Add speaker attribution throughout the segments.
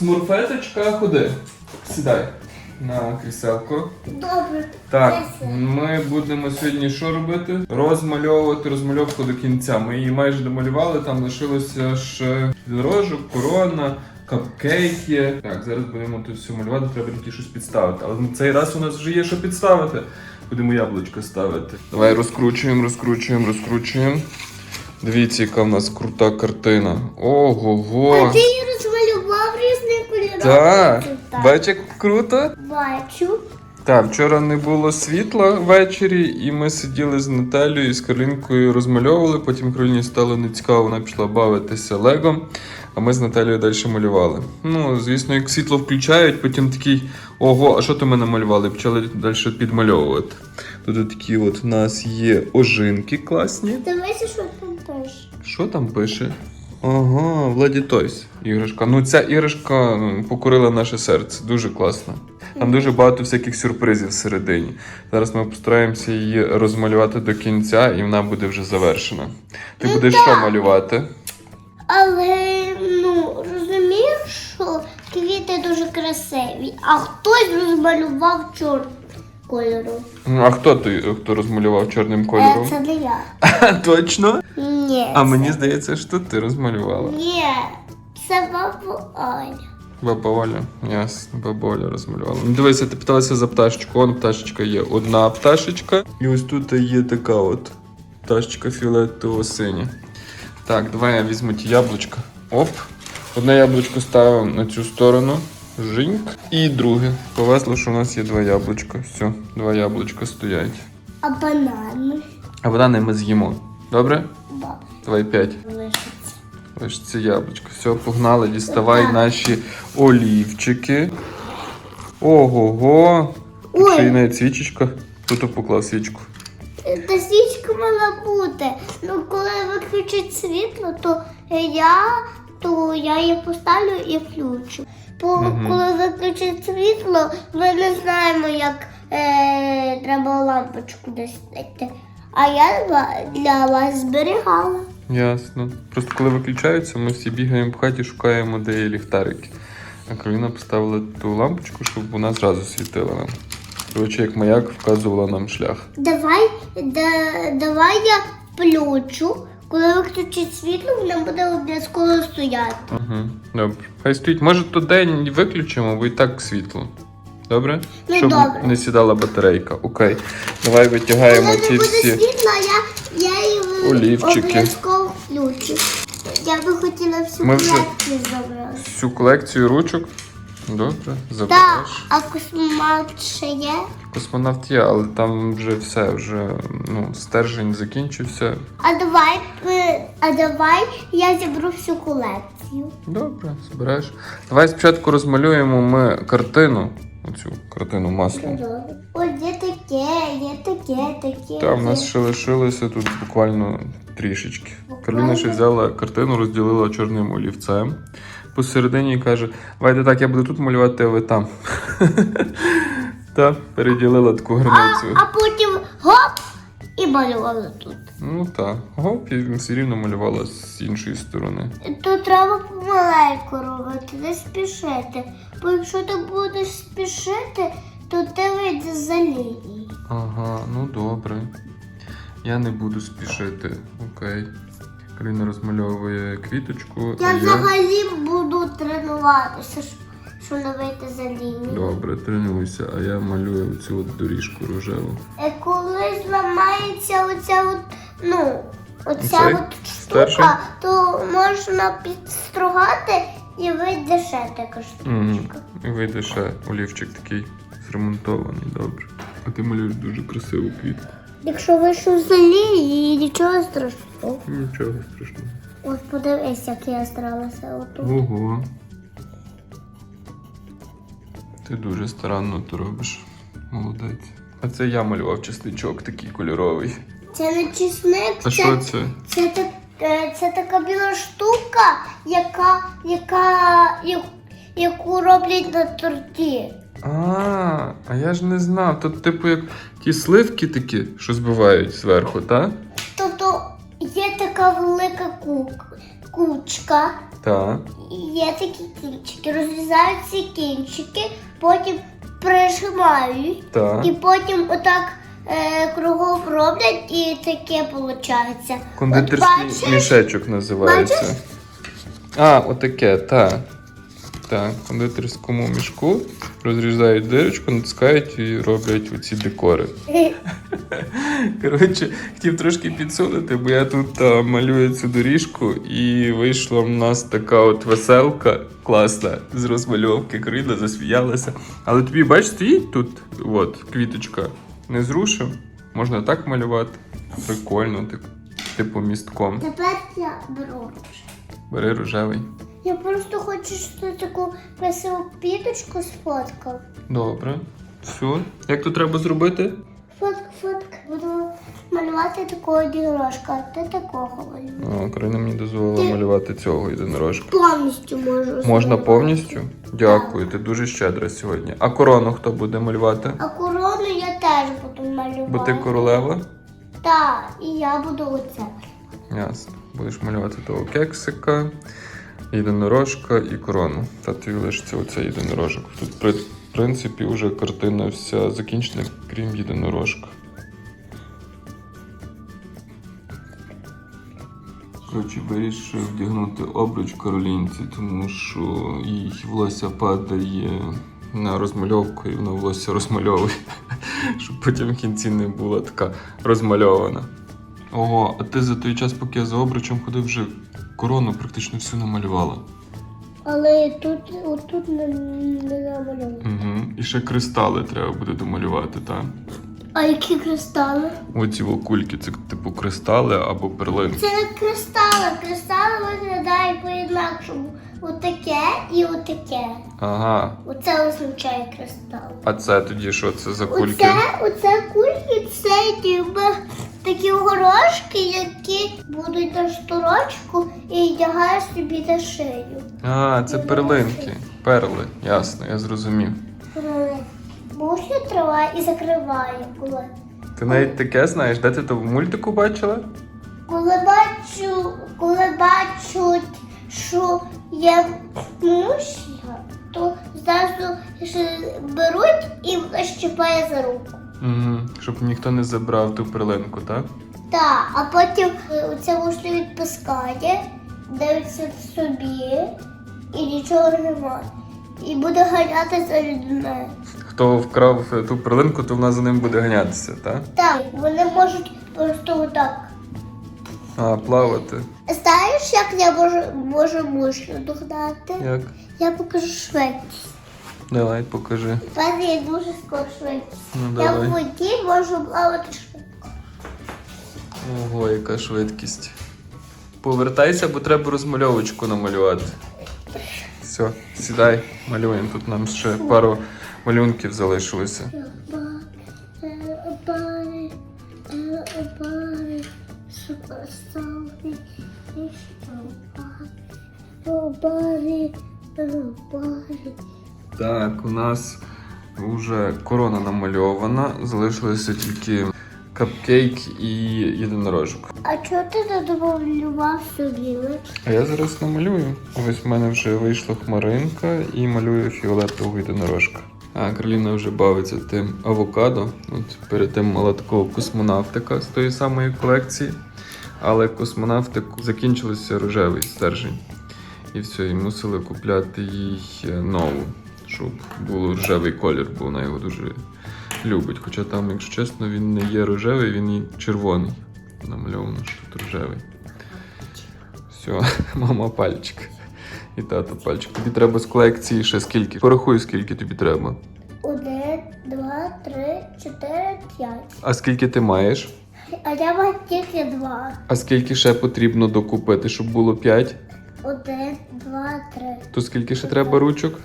Speaker 1: Смурфеточка, ходи. Сідай на кріселко.
Speaker 2: Добре.
Speaker 1: Так, ми будемо сьогодні що робити? Розмальовувати розмальовку до кінця. Ми її майже домалювали, там лишилося ще дорожок, корона, капкейки. Так, зараз будемо тут все малювати, треба тільки щось підставити. Але на цей раз у нас вже є що підставити. Будемо яблучко ставити. Давай розкручуємо, розкручуємо, розкручуємо. Дивіться, яка в нас крута картина. Ого-го!
Speaker 2: А ти її розмалював різні кольори.
Speaker 1: Так,
Speaker 2: Так.
Speaker 1: як круто.
Speaker 2: Бачу.
Speaker 1: Так, вчора не було світла ввечері, і ми сиділи з Наталією і з Каролінкою розмальовували. Потім Кароліні стало нецікаво, вона пішла бавитися легом, а ми з Наталією далі малювали. Ну, звісно, як світло включають, потім такий ого, а що то ми намалювали? Почали далі підмальовувати. Тут такі от у нас є ожинки класні.
Speaker 2: Дивися, що там теж.
Speaker 1: Що там пише? Ага, Владі Тойс іграшка. Ну ця іграшка покорила наше серце. Дуже класно. Там дуже багато всяких сюрпризів всередині. Зараз ми постараємося її розмалювати до кінця, і вона буде вже завершена. Ти
Speaker 2: Ну
Speaker 1: будеш що малювати?
Speaker 2: Але ну розумієш, що квіти дуже красиві, а хтось розмалював чорним кольором.
Speaker 1: Ну, А хто той, хто розмалював чорним
Speaker 2: Е,
Speaker 1: кольором?
Speaker 2: Це не я.
Speaker 1: Точно?
Speaker 2: Ні.
Speaker 1: А
Speaker 2: це-
Speaker 1: мені здається, що ти розмалювала.
Speaker 2: Ні. Це баба Аня.
Speaker 1: Баба Оля, ясно, баба Оля розмалювала. Ну, дивися, ти питалася за пташечку. Он пташечка є одна пташечка. І ось тут є така от пташечка фіолетово синя. Так, давай я візьму ті яблучка. Оп. Одне яблучко ставимо на цю сторону. Жінк. І друге. Повезло, що у нас є два яблучка. Все, два яблучка стоять.
Speaker 2: А банани.
Speaker 1: А банани ми з'їмо. Добре?
Speaker 2: Ба.
Speaker 1: Давай п'ять.
Speaker 2: Лишиться.
Speaker 1: Це яблучко. Все, погнали, діставай
Speaker 2: Так.
Speaker 1: наші олівчики. Ого-го. Тут
Speaker 2: Ой.
Speaker 1: ще й навіть свічечка. Тут поклав свічку.
Speaker 2: Та свічка мала бути. Ну, коли виключить світло, то я, то я її поставлю і включу. Бо
Speaker 1: Мгм.
Speaker 2: коли виключить світло, ми не знаємо, як е, треба лампочку десь. А я для вас зберігала.
Speaker 1: Ясно. Просто коли виключаються, ми всі бігаємо в хаті, шукаємо, де є ліхтарики. А Кароліна поставила ту лампочку, щоб вона зразу світила нам. Коротше, як маяк вказувала нам шлях.
Speaker 2: Давай, да, давай я включу. Коли виключить світло, вона буде обов'язково стояти.
Speaker 1: Угу. Добре. Хай стоїть. Може, то день виключимо, бо і так світло. Добре?
Speaker 2: Ну,
Speaker 1: Щоб
Speaker 2: добре.
Speaker 1: не сідала батарейка. Окей. Давай витягаємо
Speaker 2: Коли не буде
Speaker 1: всі.
Speaker 2: світла, я, я її
Speaker 1: Олівчики.
Speaker 2: обов'язково включу. Я би хотіла всю
Speaker 1: Ми вже-
Speaker 2: колекцію забрати.
Speaker 1: Всю колекцію ручок. Добре, забереш.
Speaker 2: а космонавт ще є?
Speaker 1: Космонавт є, але там вже все, вже ну, стержень закінчився.
Speaker 2: А давай, е, а давай я зібру всю колекцію.
Speaker 1: Добре, збереш. Давай спочатку розмалюємо ми картину. Оцю картину маслом.
Speaker 2: Ось є таке, є таке, таке.
Speaker 1: Та в нас ще лишилося тут буквально трішечки.
Speaker 2: Буквально?
Speaker 1: Кароліна ще взяла картину, розділила чорним олівцем. Посередині каже: давайте так, я буду тут малювати, а ви там. Та переділила таку границю.
Speaker 2: а потім гоп і малювала тут.
Speaker 1: Ну так, гоп, і все рівно малювала з іншої сторони.
Speaker 2: То треба помаленьку робити, не спішити. Бо якщо ти будеш спішити, то ти вийдеш за лінії.
Speaker 1: Ага, ну добре. Я не буду спішити. Окей. Каріна розмальовує квіточку. а
Speaker 2: Я взагалі буду тренуватися, щоб- не вийти за лінію.
Speaker 1: Добре, тренуйся, а я малюю цю от доріжку рожеву.
Speaker 2: Е, Коли зламається оця от, ну, оця
Speaker 1: Оцей
Speaker 2: от
Speaker 1: старший?
Speaker 2: то можна підстругати і вийде ще така штучка.
Speaker 1: І вийде ще олівчик такий зремонтований, добре. А ти малюєш дуже красиву квітку.
Speaker 2: Якщо вийшов за лінії, нічого страшного.
Speaker 1: Нічого страшного.
Speaker 2: Ось подивись, як я старалася отут.
Speaker 1: Ого. Ти дуже старанно то робиш. Молодець. А це я малював частичок такий кольоровий.
Speaker 2: Це не чесник,
Speaker 1: А що це?
Speaker 2: Це, так, е, це така біла штука, яка, яка, я- яку роблять на торті.
Speaker 1: А, а я ж не знав. Тут, типу, як ті сливки такі, що збивають зверху, так?
Speaker 2: Є така велика кучка
Speaker 1: Так.
Speaker 2: Є такі кінчики, розрізають ці кінчики, потім прижимають,
Speaker 1: Так.
Speaker 2: і потім отак е, кругом роблять, і таке виходить.
Speaker 1: Кондитерський мішечок називається.
Speaker 2: Бачиш?
Speaker 1: А, отаке, так. Так, в кондитерському мішку розрізають дирочку, натискають і роблять оці декори. Коротше, хотів трошки підсунути, бо я тут а, малюю цю доріжку, і вийшла в нас така от веселка класна з розмальовки. Крила засміялася. Але тобі, бач, стоїть тут от, квіточка. Не зрушив. Можна так малювати. Прикольно, так, типу містком.
Speaker 2: Тепер я беру. рожевий.
Speaker 1: Бери рожевий.
Speaker 2: Я просто хочу, щоб ти таку красиву піточку сфоткав.
Speaker 1: Добре. Все. Як то треба зробити?
Speaker 2: Фотка, фотка. Буду малювати такого дорожка, а ти такого малюєш.
Speaker 1: О, Карина мені дозволила малювати цього єдинорожка.
Speaker 2: Повністю можу.
Speaker 1: Можна
Speaker 2: зробити.
Speaker 1: повністю? Дякую, ти дуже щедра сьогодні. А корону хто буде малювати?
Speaker 2: А корону я теж буду малювати.
Speaker 1: Бо ти королева?
Speaker 2: Так, і я буду оце.
Speaker 1: Ясно. Будеш малювати того кексика, єдинорожка і корону. Та лишиться оцей єдинорожок. Тут, при- в принципі, вже картина вся закінчена, крім єдинорожка. Коротше, вирішив вдягнути обруч Каролінці, тому що їй волосся падає на розмальовку і вона волосся розмальовує, щоб потім в кінці не була така розмальована. Ого, а ти за той час, поки я за обручем ходив, вже корону практично всю намалювала.
Speaker 2: Але тут, отут не, не намальовано.
Speaker 1: Угу. І ще кристали треба буде домалювати, так?
Speaker 2: А які кристали?
Speaker 1: Оці кульки, це типу кристали або перлинки.
Speaker 2: Це не кристали. Кристали виглядають по-інакшому. Отаке і отаке.
Speaker 1: Ага.
Speaker 2: Оце означає кристал.
Speaker 1: А це тоді що це за кульки?
Speaker 2: Оце, оце кульки, це ніби такі горошки, які будуть на шторочку і вдягаєш собі на шию.
Speaker 1: А, це перлинки. Перли, ясно, я зрозумів.
Speaker 2: Мушля триває і закриває, коли.
Speaker 1: Ти навіть таке знаєш, де ти то в мультику бачила?
Speaker 2: Коли бачу, коли бачать, що є мушля, то зразу ж беруть і щипає за руку.
Speaker 1: Угу. Щоб ніхто не забрав ту перлинку, так?
Speaker 2: Так, а потім е, ця мушля відпускає, дивиться собі і нічого немає. І буде ганяти за людьми.
Speaker 1: Хто вкрав е, ту перлинку, то вона за ним буде ганятися, так?
Speaker 2: Так, вони можуть просто отак.
Speaker 1: А, плавати.
Speaker 2: Знаєш, як я можу, можу мушлю догнати?
Speaker 1: Як?
Speaker 2: Я покажу швидкість.
Speaker 1: Давай, покажи.
Speaker 2: Мене є дуже скоро.
Speaker 1: Ну
Speaker 2: Я
Speaker 1: давай.
Speaker 2: в воді можу плавати швидко.
Speaker 1: Ого, яка швидкість. Повертайся, бо треба розмальовочку намалювати. Все, сідай, малюємо. Тут нам ще пару малюнків залишилося.
Speaker 2: Everybody, everybody,
Speaker 1: Так, у нас вже корона намальована, залишилося тільки капкейк і єдинорожок.
Speaker 2: А чого ти не домовлював собі?
Speaker 1: А я зараз намалюю. Ось в мене вже вийшла хмаринка і малюю фіолетового єдинорожка. А Кароліна вже бавиться тим авокадо. От перед тим мала такого космонавтика з тої самої колекції. Але космонавтик закінчився рожевий стержень. І все, і мусили купляти їй е, нову, щоб був рожевий колір, бо вона його дуже любить. Хоча там, якщо чесно, він не є рожевий, він і червоний. Намальовано, що тут рожевий. Все, мама пальчик. І тато пальчик. Тобі треба з колекції ще скільки? Порахуй, скільки тобі треба.
Speaker 2: Один, два, три, чотири, п'ять.
Speaker 1: А скільки ти маєш?
Speaker 2: А я маю тільки два.
Speaker 1: А скільки ще потрібно докупити, щоб було 5?
Speaker 2: Один, два, три,
Speaker 1: То скільки ще треба ручок?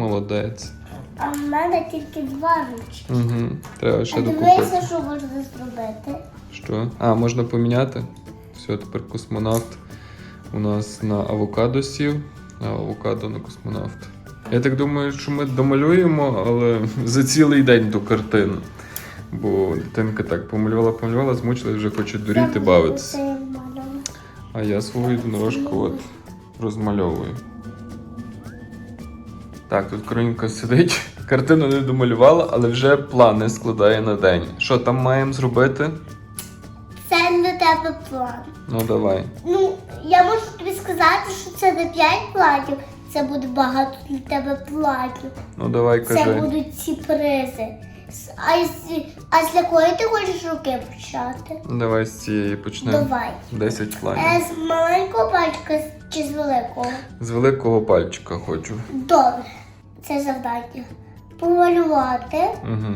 Speaker 1: Молодець.
Speaker 2: А в мене тільки два ручки.
Speaker 1: Угу. Треба ще
Speaker 2: А
Speaker 1: докупити.
Speaker 2: дивися, що можна зробити.
Speaker 1: Що? А, можна поміняти? Все, тепер космонавт у нас на авокадо сів, а авокадо на космонавт. Я так думаю, що ми домалюємо, але за цілий день ту картину. Бо дитинка так помалювала, помалювала, змучила і вже хоче дуріти, бавитися. А я свою єдинорожку от розмальовую. Так, тут Кронька сидить. Картину не домалювала, але вже плани складає на день. Що там маємо зробити?
Speaker 2: Це для тебе план.
Speaker 1: Ну давай.
Speaker 2: Ну, я можу тобі сказати, що це не 5 планів, це буде багато для тебе планів.
Speaker 1: Ну давай
Speaker 2: Це будуть ці призи. А з, а з якої ти хочеш руки почати?
Speaker 1: Давай з цієї почнемо.
Speaker 2: Давай.
Speaker 1: 10 планів.
Speaker 2: Е, з маленького пальчика чи з великого?
Speaker 1: З великого пальчика хочу.
Speaker 2: Добре. Це завдання. Помалювати,
Speaker 1: Угу.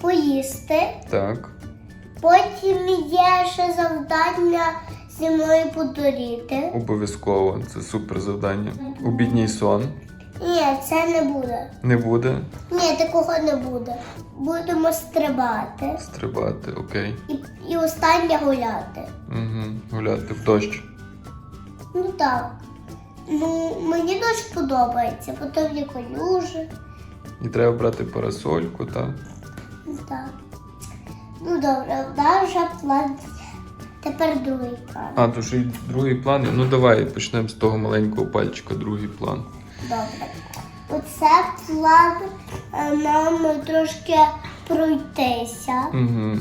Speaker 2: поїсти.
Speaker 1: Так.
Speaker 2: Потім є ще завдання зі мною подоріти.
Speaker 1: Обов'язково. Це супер завдання. Обідній сон.
Speaker 2: Ні, це не буде.
Speaker 1: Не буде
Speaker 2: Ні, такого не буде. Будемо стрибати
Speaker 1: стрибати, окей.
Speaker 2: і, і останнє гуляти.
Speaker 1: Угу. Гуляти в дощ.
Speaker 2: Ну так. Ну, мені дуже подобається, бо там є колюжі.
Speaker 1: І треба брати парасольку, так.
Speaker 2: Так. Ну добре, да, вже план. Тепер другий план.
Speaker 1: А, то ще й другий план. Ну давай почнемо з того маленького пальчика, другий план.
Speaker 2: Добре. Оце план е, нам трошки пройтися,
Speaker 1: Угу.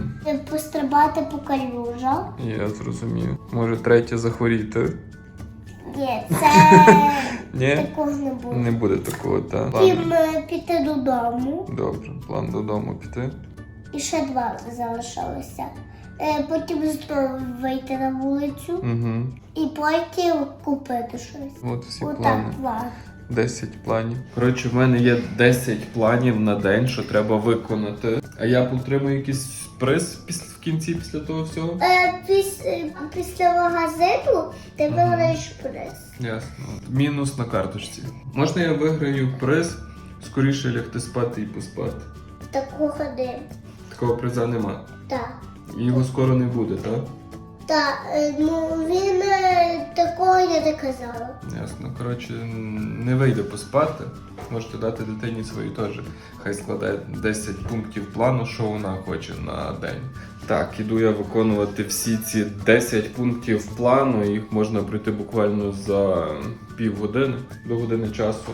Speaker 2: пострибати по калюжах.
Speaker 1: Я зрозумів. Може третє захворіти?
Speaker 2: Ні, це
Speaker 1: Ні?
Speaker 2: такого не буде.
Speaker 1: Не буде такого, так.
Speaker 2: Потім е, піти додому.
Speaker 1: Добре, план додому піти.
Speaker 2: І ще два залишилося. Е, Потім знову вийти на вулицю
Speaker 1: Угу.
Speaker 2: і потім купити щось.
Speaker 1: От всі
Speaker 2: Отак
Speaker 1: плани.
Speaker 2: план.
Speaker 1: 10 планів. Коротше, в мене є 10 планів на день, що треба виконати. А я отримую якийсь приз після в кінці після того всього.
Speaker 2: Е, піс, е, після магазину ти
Speaker 1: Мгм.
Speaker 2: виграєш приз.
Speaker 1: Ясно. Мінус на карточці. Можна я виграю приз, скоріше лягти спати і поспати.
Speaker 2: Таку ходи.
Speaker 1: Такого приза нема.
Speaker 2: Так.
Speaker 1: І Його скоро не буде, так?
Speaker 2: Так, е, ну він е, такого не казала.
Speaker 1: Ясно. Коротше, не вийде поспати. Можете дати дитині своїй теж. Хай складає 10 пунктів плану, що вона хоче на день. Так, іду я виконувати всі ці 10 пунктів плану. Їх можна пройти буквально за півгодини до години часу.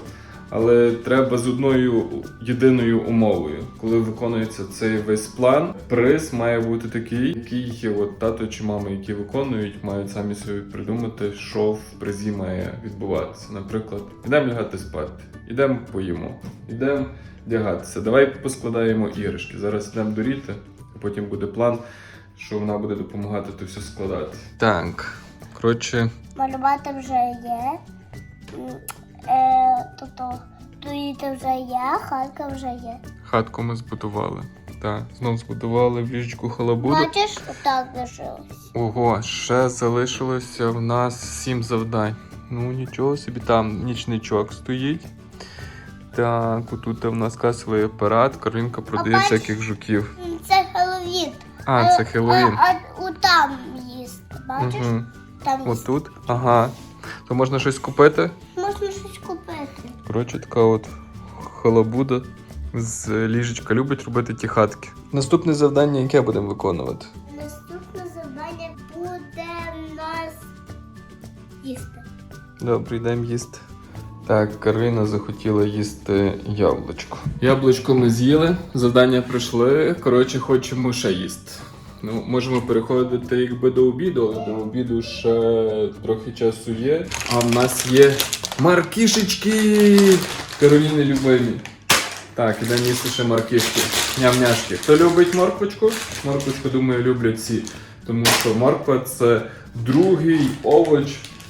Speaker 1: Але треба з одною єдиною умовою. Коли виконується цей весь план, приз має бути такий, який от тато чи мама, які виконують, мають самі собі придумати, що в призі має відбуватися. Наприклад, ідемо лягати спати, ідемо поїмо, ідемо вдягатися. Давай поскладаємо іграшки. Зараз йдемо доріти, а потім буде план, що вона буде допомагати то все складати. Так, коротше,
Speaker 2: Малювати вже є. М, Е, тобто доїти вже є, хатка вже є.
Speaker 1: хатку ми збудували. Так, знов збудували в ліжечку халабуду.
Speaker 2: Бачиш, отак лишилось.
Speaker 1: Ого, ще залишилося в нас сім завдань. Ну нічого собі, там нічничок стоїть. Так, отут в нас касовий апарат, Каролінка продає
Speaker 2: А
Speaker 1: всяких жуків.
Speaker 2: Це Хеллоуін.
Speaker 1: А, це Хеллоуін.
Speaker 2: А, а, у там їсти, бачиш?
Speaker 1: Угу.
Speaker 2: Там їсти.
Speaker 1: Отут. Ага. То можна щось купити. Коротше, така от халабуда з ліжечка любить робити ті хатки. Наступне завдання, яке будемо виконувати?
Speaker 2: Наступне завдання буде в нас їсти.
Speaker 1: Добре, йдемо їсти. Так, Карина захотіла їсти яблучко. Яблучко ми з'їли, завдання пройшли. Коротше, хочемо ще їсти. Ну, можемо переходити якби до обіду, але до обіду ще трохи часу є. А в нас є маркішечки! Кароліни любимі. Так, ідемо їсти ще маркішки. Ням-няшки. Хто любить морквочку? Морквочку, думаю, люблять всі. Тому що морква це другий овоч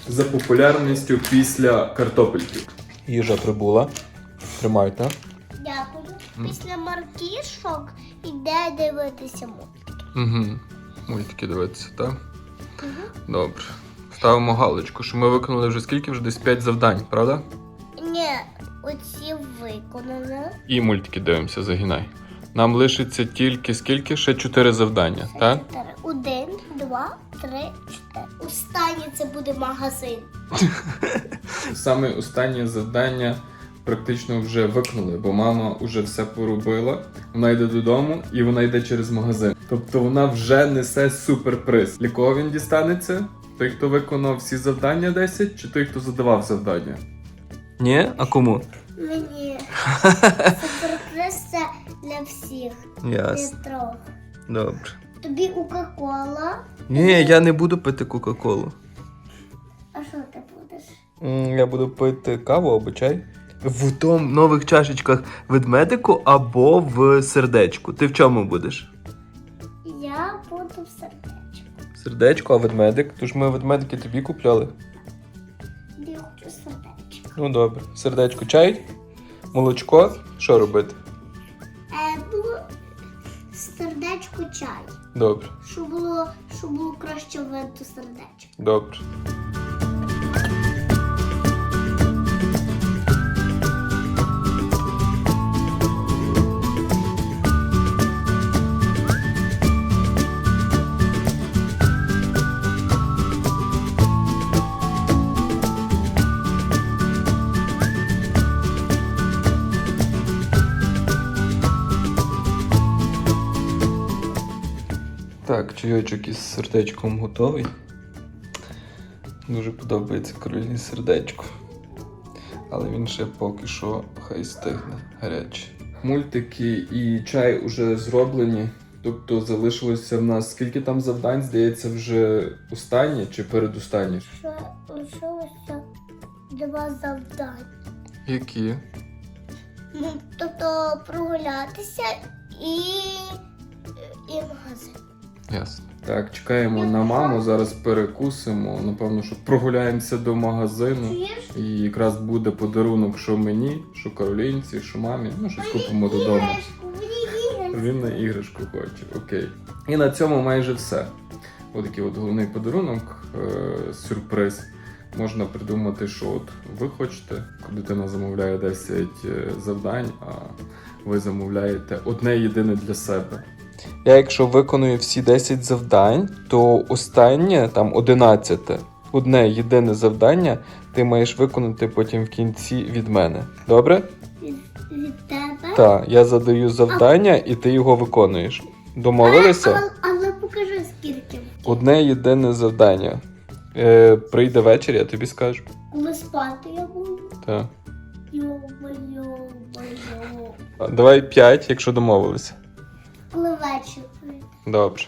Speaker 1: за популярністю після картопельки. Їжа прибула. Тримайте.
Speaker 2: Дякую. Після маркішок іде дивитися мультики.
Speaker 1: Угу. Мультики дивитися, так? Добре. Ставимо галочку, що ми виконали вже скільки? Вже десь 5 завдань, правда?
Speaker 2: Ні, оці виконали.
Speaker 1: І мультики дивимося, загинай. Нам лишиться тільки скільки? Ще 4 завдання, так?
Speaker 2: Чотири. Один, два, три, чотири. Останнє це буде магазин.
Speaker 1: Саме останнє завдання практично вже виконали, бо мама вже все поробила. Вона йде додому і вона йде через магазин. Тобто вона вже несе суперприз. Для кого він дістанеться? Той, хто виконав всі завдання 10, чи той, хто задавав завдання? Ні? А кому?
Speaker 2: Мені. Це для всіх.
Speaker 1: Ясно.
Speaker 2: Для трьох.
Speaker 1: Добре.
Speaker 2: Тобі Кока-Кола.
Speaker 1: Ні, я не буду пити Кока-Колу.
Speaker 2: А що ти будеш?
Speaker 1: М, Я буду пити каву або чай. В том нових чашечках ведмедику або в сердечку. Ти в чому будеш? Сердечко, а ведмедик. Тож ми ведмедики тобі купляли.
Speaker 2: Я хочу сердечко.
Speaker 1: Ну добре. Сердечко, чай, молочко. Що робити?
Speaker 2: Е, було сердечко чай.
Speaker 1: Добре,
Speaker 2: Щоб було, щоб було краще видно сердечко.
Speaker 1: добре. Чайочок із сердечком готовий. Дуже подобається Кароліні сердечко. Але він ще поки що хай стигне гарячий. Мультики і чай уже зроблені. Тобто залишилося в нас скільки там завдань, здається, вже останнє чи передостаннє?
Speaker 2: Ще лишилося два завдання.
Speaker 1: Які?
Speaker 2: Ну, Тобто прогулятися і, і магазин.
Speaker 1: Ясно. Так, чекаємо на маму, зараз перекусимо. Напевно, що прогуляємося до магазину. І якраз буде подарунок, що мені, що Каролінці, що мамі. Ну, щось купимо додому. Він на іграшку хоче. Окей. І на цьому майже все. Отакий от головний подарунок, е- сюрприз. Можна придумати, що от ви хочете, дитина замовляє 10 е, завдань, а ви замовляєте одне єдине для себе. Я, якщо виконую всі 10 завдань, то останнє, там 11, одне єдине завдання ти маєш виконати потім в кінці від мене. Добре?
Speaker 2: Від, тебе.
Speaker 1: Так, я задаю завдання, і ти його виконуєш. Домовилися?
Speaker 2: Але, але покажи скільки.
Speaker 1: Одне єдине завдання. Е, прийде вечір, я тобі скажу.
Speaker 2: Коли спати я буду.
Speaker 1: Так.
Speaker 2: Йо-йо-йо.
Speaker 1: Давай 5, якщо домовилися.
Speaker 2: Коли.
Speaker 1: Добре.